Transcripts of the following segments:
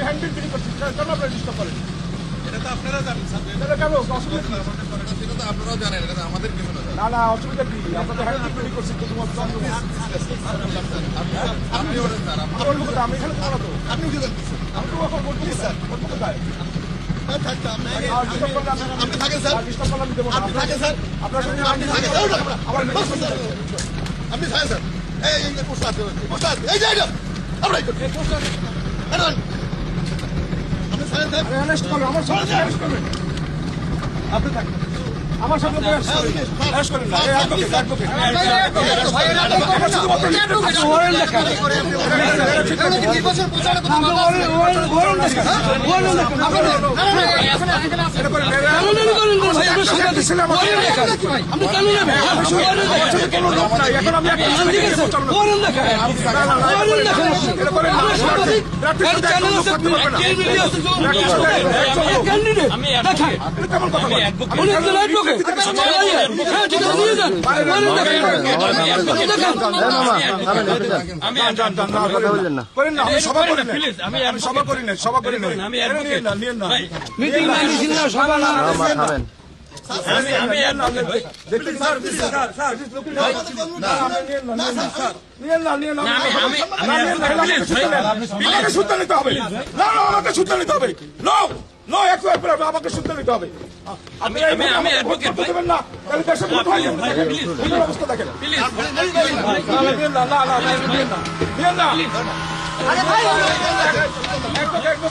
আমি হ্যান্ডবিল বিলি করছি কেন আপনারা ডিস্টার্ব করেন? এটা তো আপনারা জানেন স্যার। কেন? অসুবিধা কি? সেটা তো আপনারাও জানেন এটা আমাদের না না অসুবিধা কি? হ্যান্ডবিল আপনি বলেন স্যার আমার লোক আমি এখানে তোমার তো। আপনি কি জানতেছেন আমি তো বলব স্যার। আপনি থাকেন স্যার। আপনি থাকেন স্যার। আপনার সঙ্গে আপনি থাকেন আপনি স্যার। এই পোস্টার এই যে আমরা আপনি আমার সঙ্গে অ্যারেস্ট করবেন না আমি করেন না আমি সভা করি না আমি সভা করি না সভা না আমি নিয়েন না নিয়েন না মিটিং মানিয়েছিল না সভা না স্যার স্যার না আমাকে সূত্র নিতে হবে না না আমাকে সূত্র নিতে হবে নো নো একটু একটু আমাকে সূত্র নিতে হবে আপনি আমি আমি অ্যাডভোকেট ভাই না তাহলে দেশের কোথায় যাবেন দেখেন অবস্থা দেখেন নিয়েন না না না না না আরে ভাই একদম একদম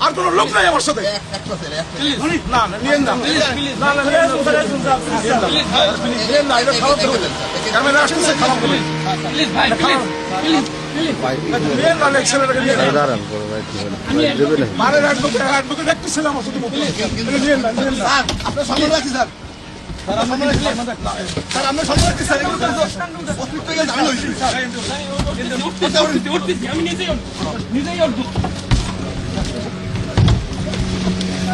আর কোনো লোক নাই আমার সাথে না না নিয়েন না নিয়েন না এটা খারাপ ক্যামেরা আসতেছে খারাপ আমি নিজেই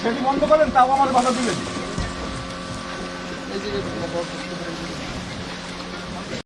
সেটি বন্ধ করেন তাও আমার বাধা দিলেন